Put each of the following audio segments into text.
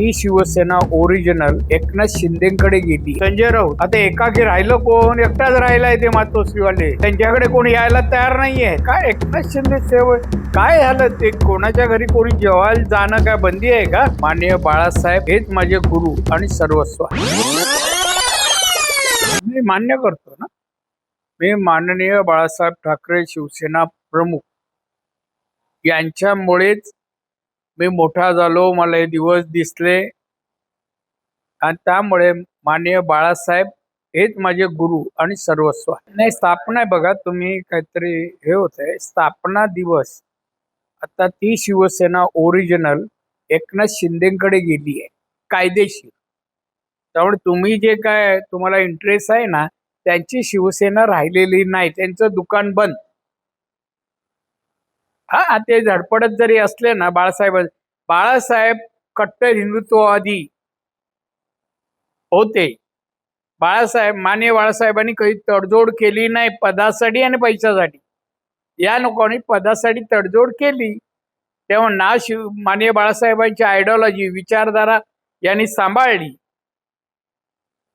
ही Shiv Sena original Eknath शिंदेकडे गेली. संजय राऊत. आता एकाकी राहिलं कोण? एकटाच राहिलाय ते मातोश्रीवाले. त्यांच्याकडे कोणी यायला तयार नाहीये. काय एकनाथ शिंदे सेव काय झालं? ते कोणाच्या घरी कोणी जेवायला जाणं काय बंदी आहे का? माननीय बाळासाहेब हेच माझे गुरु आणि सर्वस्व मी मान्य करतो ना? मी माननीय बाळासाहेब ठाकरे शिवसेना प्रमुख. यांच्यामुळेच मी मोठा झालो मला हे दिवस दिसले. आणि त्यामुळे माननीय बाळासाहेब हेच माझे गुरु आणि सर्वस्व. नाही स्थापना आहे बघा तुम्ही काहीतरी हे होत आहे स्थापना दिवस. आता ती शिवसेना ओरिजिनल एकनाथ शिंदेकडे गेली आहे कायदेशीर. त्यामुळे तुम्ही जे काय तुम्हाला इंटरेस्ट आहे ना त्यांची शिवसेना राहिलेली नाही. त्यांचं दुकान बंद. हा ते झडपडत जरी असले ना बाळासाहेब बाळासाहेब कट्टर हिंदुत्ववादी होते. बाळासाहेब माने बाळासाहेबांनी काही तडजोड केली नाही पदासाठी आणि पैशासाठी. या लोकांनी पदासाठी तडजोड केली. तेव्हा ना शिव माने बाळासाहेबांची आयडिओलॉजी विचारधारा यांनी सांभाळली.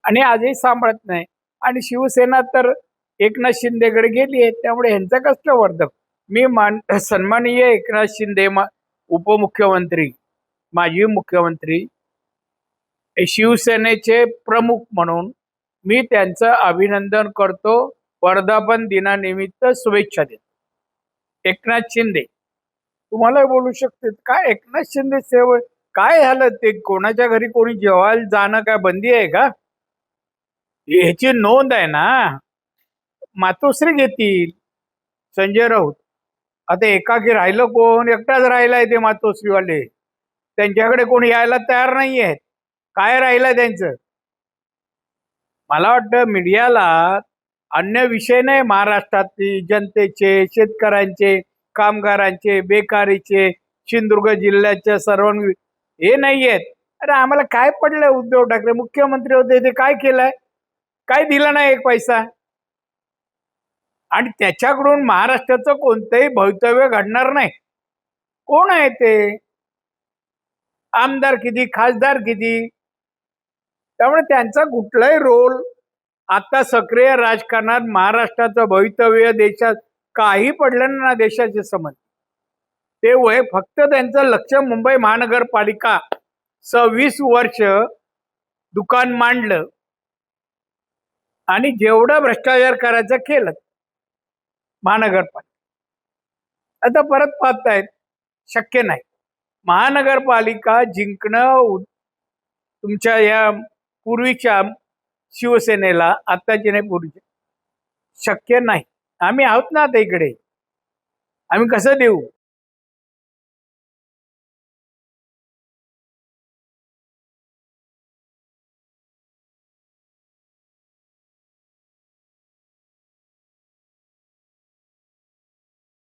आणि आजही सांभाळत नाही. आणि शिवसेना तर एकनाथ शिंदेकडे गेली आहे त्यामुळे ह्यांचा कष्टवर्धक मी मान सन्माननीय एकनाथ शिंदे मा उपमुख्यमंत्री माजी मुख्यमंत्री शिवसेनेचे प्रमुख म्हणून मी त्यांचं अभिनंदन करतो. वर्धापन दिनानिमित्त शुभेच्छा देतो. एकनाथ शिंदे. तुम्हाला बोलू शकते काय एकनाथ शिंदे सेव काय झालं? ते कोणाच्या घरी कोणी जेवायला जाणं काय बंदी आहे का? ह्याची नोंद आहे ना? मातोश्री घेतील. संजय राऊत. आता एकाकी राहिलं कोण? एकटाच राहिलाय ते मातोश्रीवाले. त्यांच्याकडे कोणी यायला तयार नाही आहेत काय राहिलंय त्यांचं? मला वाटतं मीडियाला अन्य विषय नाही महाराष्ट्रातली जनतेचे शेतकऱ्यांचे कामगारांचे बेकारीचे सिंधुदुर्ग जिल्ह्याच्या सर्व हे नाही आहेत अरे आम्हाला काय पडलंय उद्धव ठाकरे? मुख्यमंत्री होते ते काय केलंय? काय दिलं नाही एक पैसा? आणि त्याच्याकडून महाराष्ट्राचं कोणतंही भवितव्य घडणार नाही. कोण आहे ते? आमदार किती खासदार किती? त्यामुळे त्यांचा कुठलाही रोल आता सक्रिय राजकारणात महाराष्ट्राचं भवितव्य देशात काही पडलं ना देशाचे समज. ते वय फक्त त्यांचं लक्ष मुंबई महानगरपालिका सव्वीस वर्ष दुकान मांडलं. आणि जेवढं भ्रष्टाचार करायचं केलं. महानगरपालिका. आता परत पाहतायत शक्य नाही. महानगरपालिका जिंकणं तुमच्या या पूर्वीच्या शिवसेनेला आत्ताची नाही पूर्वीच्या. शक्य नाही. आम्ही आहोत ना आता इकडे. आम्ही कसं देऊ?